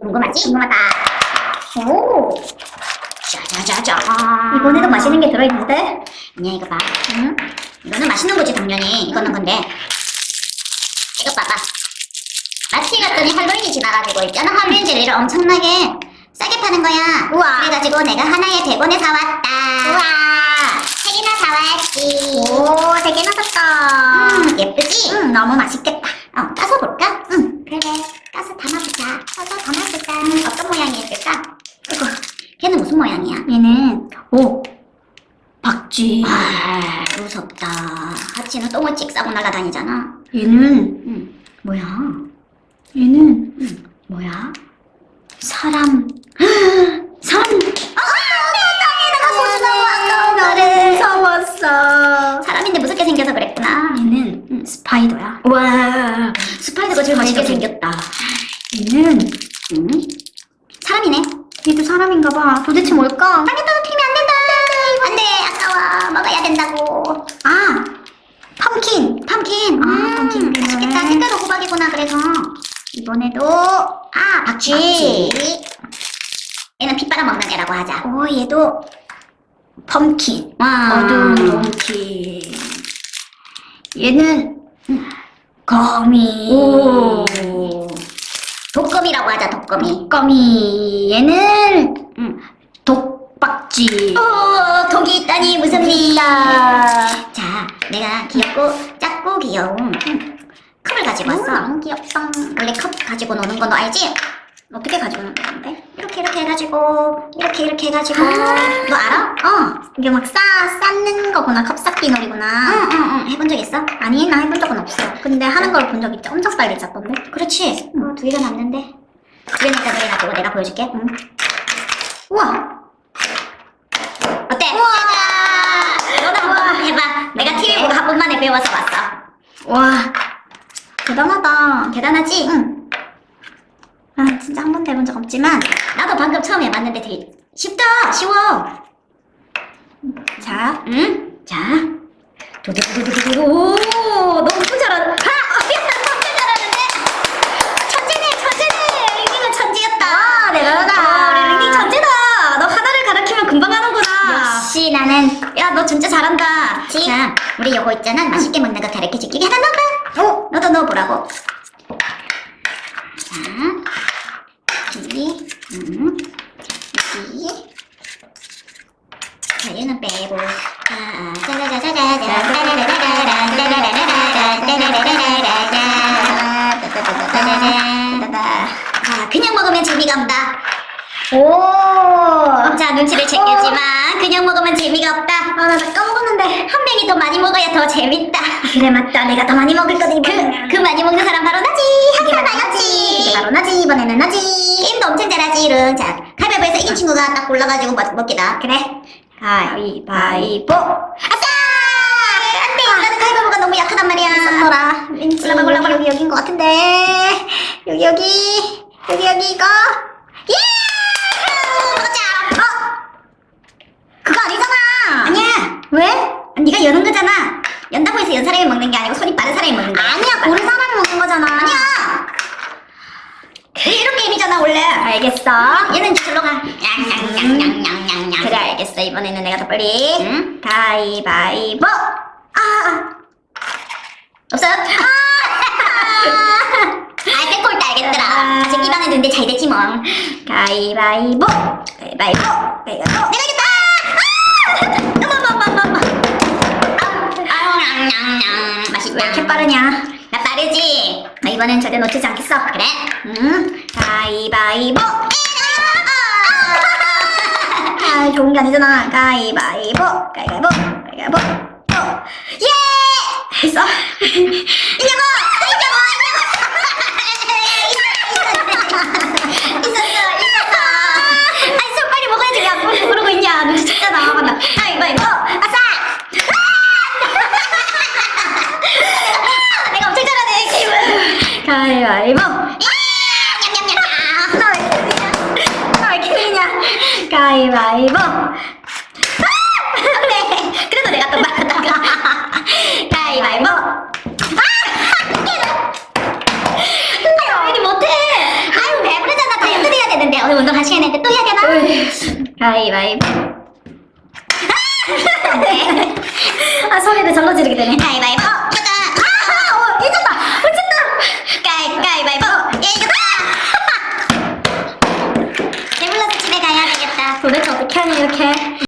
궁금하지? 궁금하다. 오. 짜자자자. 이번에도 맛있는 게 들어있는데? 아니야, 이거 봐. 응? 이거는 맛있는 거지, 당연히. 이거는 근데. 이거 봐봐. 마트 갔더니 할로윈이 지나가지고 있잖아. 할로윈 젤리를 엄청나게 싸게 파는 거야. 우와. 그래가지고 내가 하나에 100원에 사왔다. 우와. 세 개나 사왔지. 오, 세 개나 샀다. 음, 예쁘지? 음, 너무 맛있겠다. 어, 까서 볼까? 응. 그래. 까서 담아보자. 까서 담아보자. 음, 어떤 모양이었을까? 이거. 걔는 무슨 모양이야? 얘는, 오, 박쥐. 아, 무섭다. 하치는 똥을 찍 싸고 날아다니잖아. 얘는, 응. 뭐야? 얘는, 뭐야? 사람. 사람. 아, 내가 소중하고 아까운 나를 무서웠어. 사람인데 무섭게 생겨서 그랬구나. 얘는, 응. 스파이더야. 와, 스파이더가 제일 멋있게. 생겼다. 얘는, 응? 사람이네. 얘도 사람인가 봐. 도대체 뭘까? 떨어뜨리면 안 된다. 안 돼, 아까워. 먹어야 된다고. 아, 펌킨. 팜킨. 아, 음, 펌킨. 맛있겠다. 색깔도 호박이구나, 그래서. 이번에도, 아, 박쥐. 박쥐. 얘는 피 빨아먹는 애라고 하자. 오, 얘도 펌킨. 와. 어두운 펌킨. 얘는 거미. 오. 독거미라고 하자, 독거미. 거미. 얘는 응. 독박쥐. 오, 독이 있다니 무섭니다. 무섭다. 자, 내가 귀엽고 작고 귀여운 컵을 가지고 왔어. 너무 귀엽다. 원래 컵 가지고 노는 거 너 알지? 어떻게 가지고 노는 건데? 이렇게 이렇게 해가지고 이렇게 이렇게 해가지고 아. 너 알아? 어. 이게 막 쌓, 쌓는 거구나. 컵쌓기 놀이구나. 응응응 해본 적 있어? 아니, 나 해본 적은 없어. 근데 하는 걸 본 적 있지. 엄청 빨리 짰던데? 그렇지. 어, 두 개가 남는데. 그러니까 너희 놔두고 내가 보여줄게. 응. 우와! 어때? 우와. 너도 한번 해봐. 내가 TV 보고 한 번만에 배워서 왔어. 와, 대단하다. 대단하지? 응. 아, 진짜 한 번도 해본 적 없지만. 나도 방금 처음 해봤는데 되게 쉽다. 쉬워. 자, 응? 자. 두두두두두두. 오, 너 엄청 잘하는. 하! 엄청 잘하는데? 천재네, 천재네. 링링은 천재였다. 아, 대단하다. 어, 우리 링링 천재다. 너 하나를 가르치면 금방 하는구나. 역시 나는. 야, 너 진짜 잘한다. 자, 우리 요거 있잖아. 맛있게 먹는 거 가르쳐줄게. 하나 넣어봐. 어, 너도 넣어보라고. 자, 여기, 음, 여기. 자, 얘는 빼고. 자, 짜자자자자자, 따라라라라라, 따라라라라, 따라라라라라, 따다다다다 다다다. 자, 그냥 먹으면 재미가 없다. 오! 자, 눈치를 챙겼지만 그냥 먹으면 재미가 없다. 아, 나다 까먹었는데. 한 명이 더 많이 먹어야 더 재밌다. 그래, 맞다. 내가 더 많이 먹을 이번에는. 그, 그 많이 먹는 사람 바로 나지. 항상. 나였지. 이게 바로 나지. 이번에는 나지. 게임도 엄청 잘하지, 이런. 자, 가위바위보에서 이긴 친구가 딱 골라가지고 먹, 먹기다. 그래. 가위바위보. 아싸! 안 돼. 나는 가위바위보가 너무 약하단 말이야. 있었더라. 왠지 골라봐, 골라봐. 여기 여기인 것 같은데. 여기 여기. 여기 여기 이거. 예! 먹자. 어? 그거 아니잖아. 아니야. 왜? 네가 여는 거잖아. 연다고 해서 연 사람이 먹는 게 아니고 손이 빠른 사람이 먹는 거야. 아니야. 고른 사람이 먹는 거잖아. 아니야. 이런 게임이잖아, 원래. 알겠어. 얘는 알겠어. 이번에는 내가 더 빨리. 응? 가위바위보. 아. 없어? 아! 아, 뺏고 있다 알겠더라. 아직 입안에 넣는데 잘 됐지 뭐. 가위바위보. 가위바위보. 가위바위보. 내가 이겼다! 아! 어머, 어머. 아우, 냥냥냥. 맛있다. 왜 이렇게 빠르냐? 나 빠르지? 나 이번엔 절대 놓치지 않겠어. 그래? 응. 가위바위보. 아! 아, 좋은 게 아니잖아. 가위바위보. 가위바위보. 가위바위보. 예! 했어. 이냐고! 이냐고! 있었어, 있었어. 아이, 손 빨리 먹어야지. 야, 뭐 그러고 있냐. 눈치챘잖아. 맞다. 가위바위보. 아싸! 아! 내가 엄청 잘하네, 게임을. 가위바위보. 냠냠냠. 나왜 이렇게 느리냐? 가위바위보. 네, 그래도 내가 또 말하다가. 가위바위보. 아! 왜 이리 못해? 아유, 배부르잖아. 다이어트 운동 한 시간 했는데 또 해야 되나? 가위바위보. 네. 아, 소리를 절로 지르게 되네. 가위바위보 이겼다 아, 어, 이겼다! 이겼다! 가위, 가위바위보 예 이겼다 배